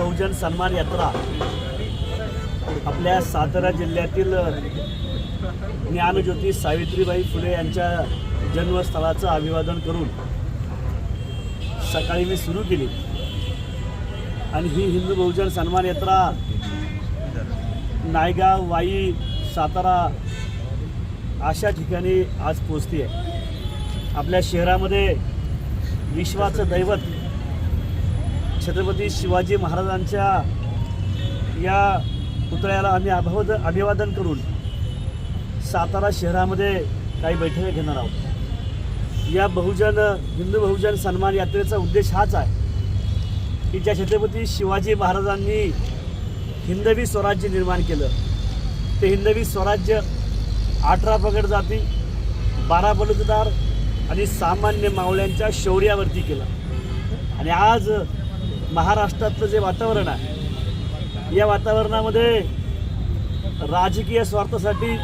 बहुजन सन्मान यात्रा आपल्या सातारा जिल्ह्यातील ज्ञानज्योती सावित्रीबाई फुले यांच्या जन्मस्थळाचं अभिवादन करून सकाळी मी सुरू केली. आणि ही हिंदू बहुजन सन्मान यात्रा नायगाव वाई सातारा अशा ठिकाणी आज पोचती आहे आपल्या शहरामध्ये विश्वाचं दैवत छत्रपती शिवाजी महाराजांच्या या पुतळ्याला आम्ही अभिवाद अभिवादन करून सातारा शहरामध्ये काही बैठका घेणार आहोत. या बहुजन हिंदू बहुजन सन्मान यात्रेचा उद्देश हाच आहे की ज्या छत्रपती शिवाजी महाराजांनी हिंदवी स्वराज्य निर्माण केलं. ते हिंदवी स्वराज्य अठरा पगड जाती बारा बलुतदार आणि सामान्य मावळ्यांच्या शौर्यावरती केलं. आणि आज महाराष्ट्रातलं जे वातावरण आहे या वातावरणामध्ये राजकीय स्वार्थासाठी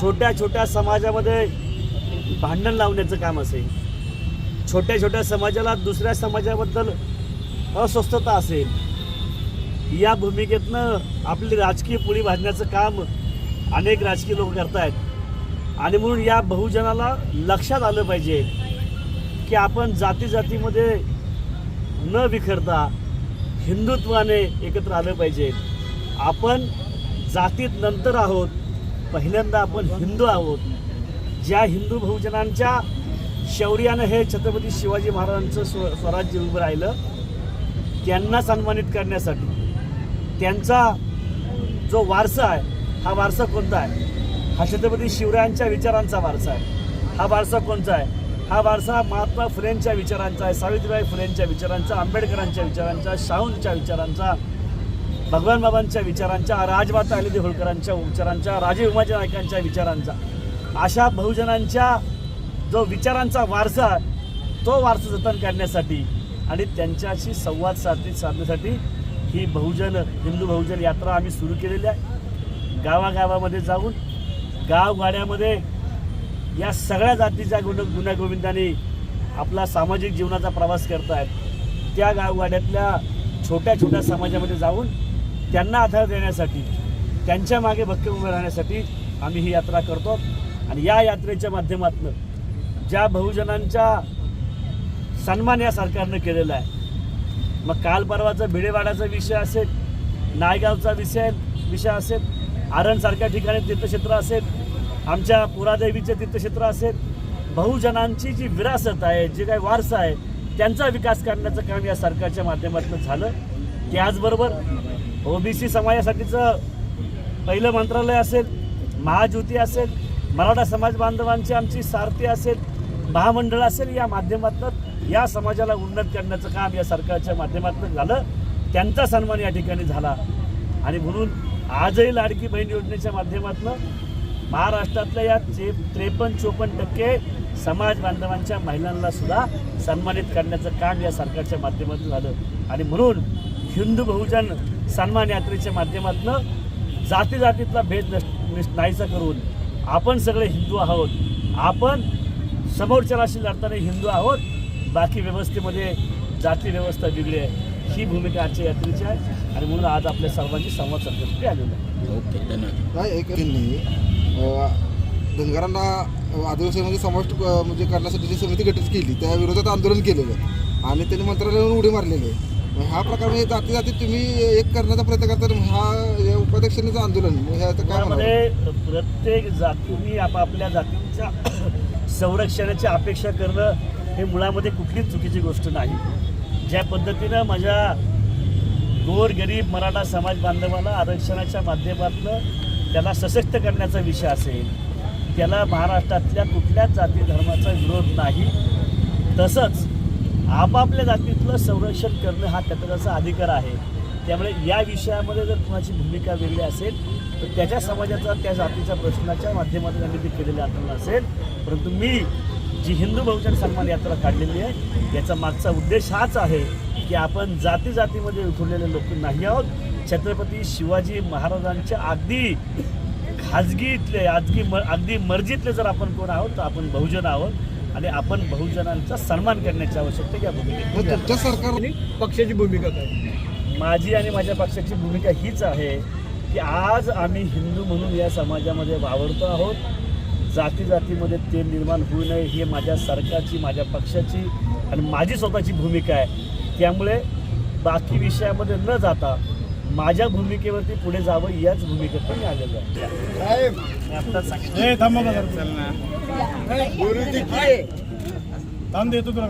छोट्या छोट्या समाजामध्ये भांडण लावण्याचं काम असेल छोट्या छोट्या समाजाला दुसऱ्या समाजाबद्दल अस्वस्थता असेल या भूमिकेतनं आपली राजकीय पुळी भाजण्याचं काम अनेक राजकीय लोक करतायत. आणि म्हणून या बहुजनाला लक्षात आलं पाहिजे की आपण जाती जातीमध्ये न विखरता हिंदुत्वाने एकत्र आलं पाहिजे. आपण जातीत नंतर आहोत पहिल्यांदा आपण हिंदू आहोत. ज्या हिंदू बहुजनांच्या शौर्यानं हे छत्रपती शिवाजी महाराजांचं स्व स्वराज्य उभं राहिलं त्यांना सन्मानित करण्यासाठी. त्यांचा जो वारसा आहे हा वारसा कोणता आहे? हा छत्रपती शिवरायांच्या विचारांचा वारसा आहे. हा वारसा कोणता आहे? हा वारसा महात्मा फुलेंच्या विचारांचा आहे सावित्रीबाई फुलेंच्या विचारांचा आंबेडकरांच्या विचारांचा शाहूंच्या विचारांचा भगवान बाबांच्या विचारांच्या राजमाता अलिदी होळकरांच्या विचारांच्या राजे उमाजी नायकांच्या विचारांचा. अशा बहुजनांच्या जो विचारांचा वारसा तो वारसा जतन करण्यासाठी आणि त्यांच्याशी संवाद साधित साधण्यासाठी ही बहुजन हिंदू बहुजन यात्रा आम्ही सुरू केलेली आहे. गावागावामध्ये जाऊन गावगाड्यामध्ये या सगळ्या जातीच्या गुण गुण्यागोविंदाने आपला सामाजिक जीवनाचा प्रवास करत आहेत त्या गावगाड्यातल्या छोट्या छोट्या समाजामध्ये जाऊन त्यांना आधार देण्यासाठी त्यांच्या मागे भक्कम उभे राहण्यासाठी आम्ही ही यात्रा करतो. आणि या यात्रेच्या माध्यमातून ज्या बहुजनांच्या सन्मान या सरकारनं केलेला आहे मग काल परवाचा भिडेवाड्याचा विषय असेल नायगावचा विषय विषय असेल आरणसारख्या ठिकाणी तीर्थक्षेत्र असेल आमच्या पुरादेवीचे तीर्थक्षेत्र असेल बहुजनांची जी विरासत आहे जे काही वारसा आहे त्यांचा विकास करण्याचं काम या सरकारच्या माध्यमातून झालं. त्याचबरोबर ओबीसी समाजासाठीचं पहिलं मंत्रालय असेल महाज्योती असेल मराठा समाज बांधवांची आमची सारथी असेल महामंडळ असेल या माध्यमातून या समाजाला उन्नत करण्याचं काम या सरकारच्या माध्यमातून झालं. त्यांचा सन्मान या ठिकाणी झाला. आणि म्हणून आजही लाडकी बहीण योजनेच्या माध्यमातून महाराष्ट्रातल्या या त्रे त्रेपन्न चोपन्न टक्के समाज बांधवांच्या महिलांना सुद्धा सन्मानित करण्याचं काम या सरकारच्या माध्यमातून झालं. आणि म्हणून हिंदू बहुजन सन्मान यात्रेच्या माध्यमातून जाती जातीतला भेद नाहीसा करून आपण सगळे हिंदू आहोत. आपण समोरच्याशी लढताना हिंदू आहोत. बाकी व्यवस्थेमध्ये जाती व्यवस्था वेगळी आहे. ही भूमिका आजच्या यात्रेची आहे. आणि म्हणून आज आपल्या सर्वांची संवाद साधण्यासाठी आलेलो आहे. ओके धन्यवाद. धनगरांना आदिवासीमध्ये समाविष्ट म्हणजे करण्यासाठी जी समिती गठीत केली त्या विरोधात आंदोलन केलेलं आणि त्यांनी मंत्रालयावरून उडी मारलेली आहे. मग ह्या प्रकारे जाती जाती तुम्ही एक करण्याचा प्रयत्न करता तर हा या उपाध्यक्षांचं आंदोलन ह्याचं काय म्हणावं? प्रत्येक जातीने आपापल्या जातींच्या संरक्षणाची अपेक्षा करणं हे मुळामध्ये कुठलीच चुकीची गोष्ट नाही. ज्या पद्धतीनं माझ्या गोर गरीब मराठा समाज बांधवाला आरक्षणाच्या माध्यमातून त्याला सशक्त करण्याचा विषय असेल त्याला महाराष्ट्रातल्या कुठल्याच जाती धर्माचा विरोध नाही. तसंच आपापल्या जातीतलं संरक्षण करणं हा त्याचा अधिकार आहे. त्यामुळे या विषयामध्ये जर कुणाची भूमिका वेगळी असेल तर त्याच्या समाजाचा त्या जातीच्या प्रश्नाच्या माध्यमातून आम्ही ते केलेले आंदोलन असेल. परंतु मी जी हिंदू बहुजन सन्मान यात्रा काढलेली आहे याचा मागचा उद्देश हाच आहे की आपण जाती जातीमध्ये उठवलेले लोक नाही आहोत. छत्रपती शिवाजी महाराजांच्या अगदी खाजगीतले अगदी म अगदी मर्जीतले जर आपण कोण आहोत तर आपण बहुजन आहोत. आणि आपण बहुजनांचा सन्मान करण्याची आवश्यकता या भूमिकेत तुमच्या सरकार आणि पक्षाची भूमिका काय? माझी आणि माझ्या पक्षाची भूमिका हीच आहे की आज आम्ही हिंदू म्हणून या समाजामध्ये वावरतो आहोत. जाती जातीमध्ये ते निर्माण होऊ नये ही माझ्या सरकारची माझ्या पक्षाची आणि माझी स्वतःची भूमिका आहे. त्यामुळे बाकी विषयामध्ये न जाता माझ्या भूमिकेवरती पुढे जावं याच भूमिकेत मी आलेलो आहे. मी आत्ताच सांगितलं. थांब देतो तुला